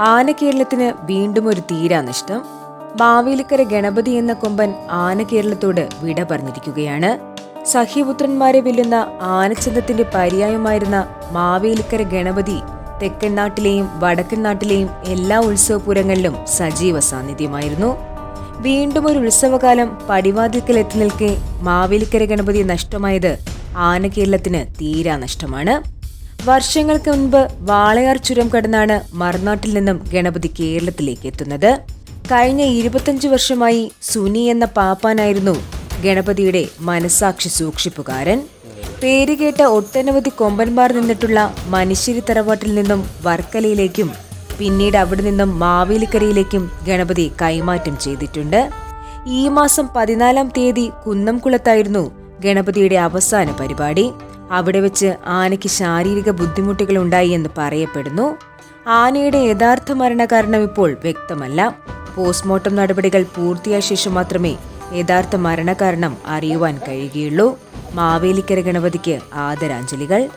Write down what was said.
ആനകേരളത്തിന് വീണ്ടും ഒരു തീരാനഷ്ടം. മാവേലിക്കര ഗണപതി എന്ന കൊമ്പൻ ആനകേരളത്തോട് വിട പറഞ്ഞിരിക്കുകയാണ്. സഹ്യപുത്രന്മാരെ വെല്ലുന്ന ആനച്ചന്തത്തിന്റെ പര്യായമായിരുന്ന മാവേലിക്കര ഗണപതി തെക്കൻ നാട്ടിലെയും വടക്കൻ നാട്ടിലെയും എല്ലാ ഉത്സവപുരങ്ങളിലും സജീവ സാന്നിധ്യമായിരുന്നു. വീണ്ടും ഒരു ഉത്സവകാലം പടിവാതിൽക്കൽ എത്തി നിൽക്കെ മാവേലിക്കര ഗണപതി നഷ്ടമായത് ആനകേരളത്തിന് തീരാ നഷ്ടമാണ് വർഷങ്ങൾക്ക് മുൻപ് വാളയാർ ചുരം കടന്നാണ് മറുനാട്ടിൽ നിന്നും ഗണപതി കേരളത്തിലേക്ക് എത്തുന്നത്. കഴിഞ്ഞ ഇരുപത്തഞ്ചു വർഷമായി സുനി എന്ന പാപ്പാനായിരുന്നു ഗണപതിയുടെ മനസാക്ഷി സൂക്ഷിപ്പുകാരൻ. പേരുകേട്ട ഒട്ടനവധി കൊമ്പന്മാർ നിന്നിട്ടുള്ള മനുഷ്യരി തറവാട്ടിൽ നിന്നും വർക്കലയിലേക്കും പിന്നീട് അവിടെ നിന്നും മാവേലിക്കരയിലേക്കും ഗണപതി കൈമാറ്റം ചെയ്തിട്ടുണ്ട്. ഈ മാസം പതിനാലാം തീയതി കുന്നംകുളത്തായിരുന്നു ഗണപതിയുടെ അവസാന പരിപാടി. അവിടെ വെച്ച് ആനയ്ക്ക് ശാരീരിക ബുദ്ധിമുട്ടുകൾ ഉണ്ടായി എന്ന് പറയപ്പെടുന്നു. ആനയുടെ യഥാർത്ഥ മരണകാരണം ഇപ്പോൾ വ്യക്തമല്ല. പോസ്റ്റ്മോർട്ടം നടപടികൾ പൂർത്തിയായ ശേഷം മാത്രമേ യഥാർത്ഥ മരണകാരണം അറിയുവാൻ കഴിയുകയുള്ളൂ. മാവേലിക്കര ഗണപതിക്ക് ആദരാഞ്ജലികൾ.